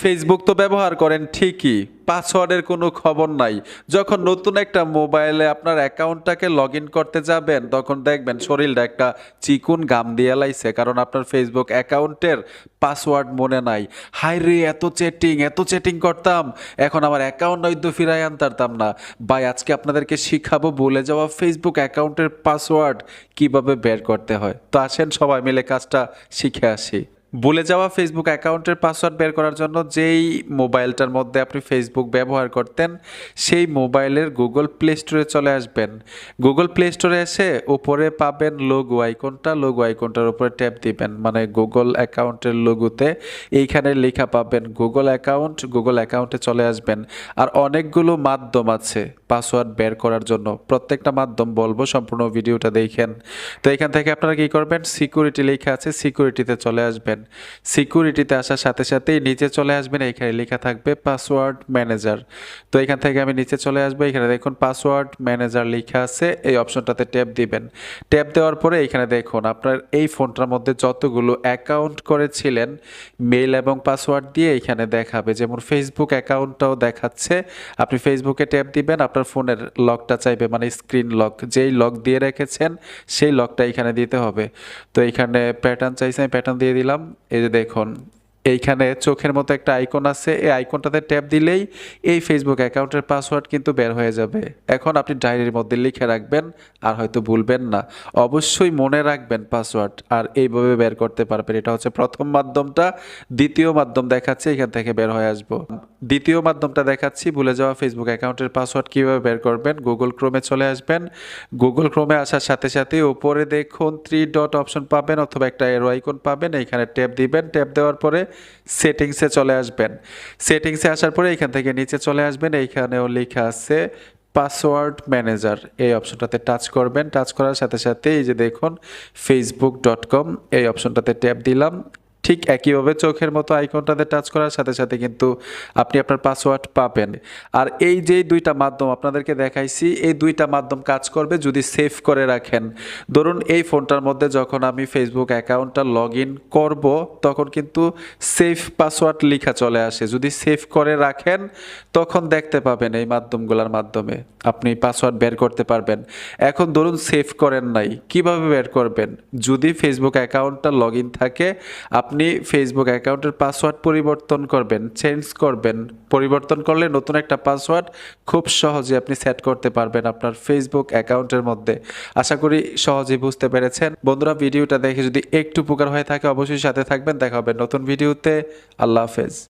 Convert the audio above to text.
Facebook তো ব্যবহার করেন ঠিকই, পাসওয়ার্ডের কোনো খবর নাই। যখন নতুন একটা মোবাইলে আপনার অ্যাকাউন্টটাকে লগ করতে যাবেন, তখন দেখবেন শরীরটা একটা চিকুন গাম দিয়ে লাইছে, কারণ আপনার ফেসবুক অ্যাকাউন্টের পাসওয়ার্ড মনে নাই। হাই রে, এত চ্যাটিং এত চ্যাটিং করতাম। এখন আমার অ্যাকাউন্ট হয়তো ফিরাই আনতারতাম না। ভাই, আজকে আপনাদেরকে শিখাবো বলে যাওয়া ফেসবুক অ্যাকাউন্টের পাসওয়ার্ড কীভাবে বের করতে হয়। তো আসেন সবাই মিলে কাজটা শিখে আসি। ভুলে যাওয়া ফেসবুক অ্যাকাউন্টের পাসওয়ার্ড বের করার জন্য যেই মোবাইলটার মধ্যে আপনি ফেসবুক ব্যবহার করতেন, সেই মোবাইলের গুগল প্লে স্টোরে চলে আসবেন। গুগল প্লে স্টোরে এসে উপরে পাবেন লোগো আইকনটা লোগো আইকনটার উপরে ট্যাপ দিবেন। মানে গুগল অ্যাকাউন্টের লোগোতে এইখানে লেখা পাবেন গুগল অ্যাকাউন্ট। গুগল অ্যাকাউন্টে চলে আসবেন। আর অনেকগুলো মাধ্যম আছে পাসওয়ার্ড বের করার জন্য। প্রত্যেকটা মাধ্যম বলব, সম্পূর্ণ ভিডিওটা দেখেন। তো এখান থেকে আপনারা কী করবেন? সিকিউরিটি লেখা আছে। সিকিউরিটিতে চলে আসবেন। সিকিউরিটিতে আসার সাথে সাথেই নিচে চলে আসবেন, এখানে লেখা থাকবে পাসওয়ার্ড ম্যানেজার তো এখান থেকে আমি নিচে চলে আসব, এখানে দেখুন পাসওয়ার্ড ম্যানেজার লেখা আছে, এই অপশনটাতে ট্যাপ দিবেন। ট্যাপ দেওয়ার পরে এখানে দেখুন আপনার এই ফোনটার মধ্যে যতগুলো অ্যাকাউন্ট করেছিলেন মেল এবং পাসওয়ার্ড দিয়ে এখানে দেখাবে। যেমন ফেসবুক অ্যাকাউন্টটাও দেখাচ্ছে, আপনি ফেসবুকে ট্যাপ দিবেন, আপনার ফোনের লকটা চাইবে মানে স্ক্রিন লক যেই লক দিয়ে রেখেছেন, সেই লকটা এখানে দিতে হবে। তো এখানে প্যাটার্ন চাইছে, আমি প্যাটার্ন দিয়ে দিলাম। এই যে দেখুন এইখানে চোখের মতো একটা আইকন আছে। এই আইকনটাতে ট্যাপ দিলেই এই ফেসবুক অ্যাকাউন্টের পাসওয়ার্ড কিন্তু বের হয়ে যাবে। এখন আপনি ডায়েরির মধ্যে লিখে রাখবেন, আর হয়তো ভুলবেন না। অবশ্যই মনে রাখবেন পাসওয়ার্ড আর এইভাবে বের করতে পারবেন। এটা হচ্ছে প্রথম মাধ্যমটা। দ্বিতীয় মাধ্যম দেখাচ্ছে, এখান থেকে বের হয়ে আসব। দ্বিতীয় মাধ্যমটা দেখাচ্ছি, ভুলে যাওয়া ফেসবুক অ্যাকাউন্টের পাসওয়ার্ড কীভাবে বের করবেন? গুগল ক্রোমে চলে আসবেন। গুগল ক্রোমে আসার সাথে সাথে উপরে দেখুন থ্রি ডট অপশন পাবেন, অথবা একটা এরো আইকন পাবেন। এইখানে ট্যাপ দিবেন। ট্যাপ দেওয়ার পরে সেটিংসে চলে আসবেন। সেটিংসে আসার পরে এখান থেকে নিচে চলে আসবেন। এইখানেও লেখা আছে পাসওয়ার্ড ম্যানেজার এই অপশনটাতে টাচ করবেন। টাচ করার সাথে সাথে এই যে দেখুন ফেসবুক ডট কম এই অপশনটাতে ট্যাপ দিলাম। ঠিক একইভাবে চোখের মতো আইকনটাতে টাচ করার সাথে সাথে কিন্তু আপনি আপনার পাসওয়ার্ড পাবেন। আর এই যে দুইটা মাধ্যম আপনাদেরকে দেখাইছি, এই দুইটা মাধ্যম কাজ করবে যদি সেভ করে রাখেন। ধরুন এই ফোনটার মধ্যে যখন আমি ফেসবুক অ্যাকাউন্টটা লগ ইন করব, তখন কিন্তু সেফ পাসওয়ার্ড লেখা চলে আসে। যদি সেভ করে রাখেন, তখন দেখতে পাবেন এই মাধ্যমগুলোর মাধ্যমে আপনি পাসওয়ার্ড বের করতে পারবেন। এখন ধরুন সেভ করেন নাই, কীভাবে বের করবেন? যদি ফেসবুক অ্যাকাউন্টটা লগ থাকে, আপনি ফেসবুক অ্যাকাউন্টের পাসওয়ার্ড পরিবর্তন করবেন চেঞ্জ করবেন। পরিবর্তন করলে নতুন একটা পাসওয়ার্ড খুব সহজে আপনি সেট করতে পারবেন আপনার ফেসবুক অ্যাকাউন্টের মধ্যে। আশা করি সহজে বুঝতে পেরেছেন। বন্ধুরা, ভিডিওটা দেখে যদি একটু উপকার হয়ে থাকে, অবশ্যই সাথে থাকবেন। দেখা হবে নতুন ভিডিওতে। আল্লাহ হাফেজ।